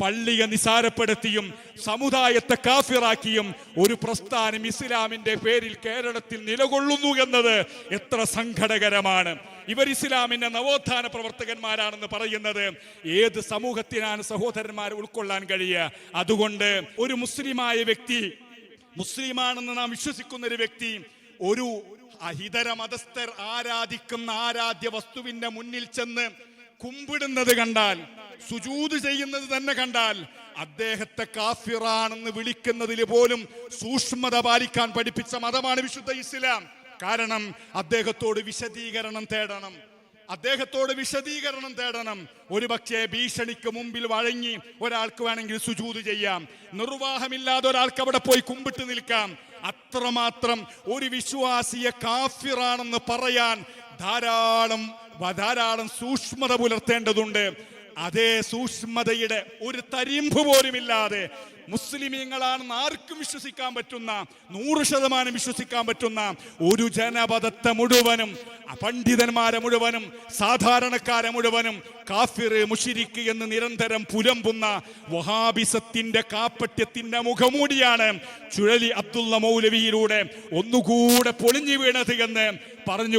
പള്ളിയെ നിസാരപ്പെടുത്തിയും സമുദായത്തെ കാഫിറാക്കിയും ഒരു പ്രസ്ഥാനം ഇസ്ലാമിന്റെ പേരിൽ കേരളത്തിൽ നിലകൊള്ളുന്നു എന്നത് എത്ര സങ്കടകരമാണ്. ഇവർ ഇസ്ലാമിന്റെ നവോത്ഥാന പ്രവർത്തകന്മാരാണെന്ന് പറയുന്നത് ഏത് സമൂഹത്തിനാണ് സഹോദരന്മാരെ ഉൾക്കൊള്ളാൻ കഴിയുക? അതുകൊണ്ട് ഒരു മുസ്ലിമായ വ്യക്തി മുസ്ലിമാണെന്ന് നാം വിശ്വസിക്കുന്ന ഒരു വ്യക്തി ഒരു അഹിതര മതസ്ഥർ ആരാധിക്കുന്ന ആരാധ്യ വസ്തുവിന്റെ മുന്നിൽ ചെന്ന് കുമ്പിടുന്നത് കണ്ടാൽ സുജൂത് ചെയ്യുന്നത് തന്നെ കണ്ടാൽ അദ്ദേഹത്തെ കാഫിറാണെന്ന് വിളിക്കുന്നതിൽ പോലും സൂക്ഷ്മത പാലിക്കാൻ പഠിപ്പിച്ച മതമാണ് വിശുദ്ധ ഇസ്ലാം. കാരണം അദ്ദേഹത്തോട് വിശദീകരണം തേടണം. അദ്ദേഹത്തോട് വിശദീകരണം തേടണം. ഒരു പക്ഷേ ഭീഷണിക്ക് മുമ്പിൽ വഴങ്ങി ഒരാൾക്ക് വേണമെങ്കിൽ സുജൂത് ചെയ്യാം. നിർവാഹമില്ലാതെ ഒരാൾക്ക് അവിടെ പോയി കുമ്പിട്ട് നിൽക്കാം. അത്രമാത്രം ഒരു വിശ്വാസിയെ കാഫിറാണെന്ന് പറയാൻ ധാരാളം ധാരാളം സൂക്ഷ്മത പുലർത്തേണ്ടതുണ്ട്. അതേ സൂക്ഷ്മതയുടെ ഒരു തരിമ്പ് പോലുമില്ലാതെ മുസ്ലിമീങ്ങളാണെന്ന് ആർക്കും വിശ്വസിക്കാൻ പറ്റുന്ന നൂറ് ശതമാനം വിശ്വസിക്കാൻ പറ്റുന്ന ഒരു ജനപദത്തെ മുഴുവനും പണ്ഡിതന്മാരെ മുഴുവനും സാധാരണക്കാരെ മുഴുവനും കാഫിർ മുഷിരിക്ക് എന്ന് നിരന്തരം പുലമ്പുന്ന വഹാബിസത്തിന്റെ കാപ്പട്യത്തിന്റെ മുഖമൂടിയാണ് ചുഴലി അബ്ദുള്ള മൗലവിയിലൂടെ ഒന്നുകൂടെ പൊളിഞ്ഞു വീണത് എന്ന് പറഞ്ഞു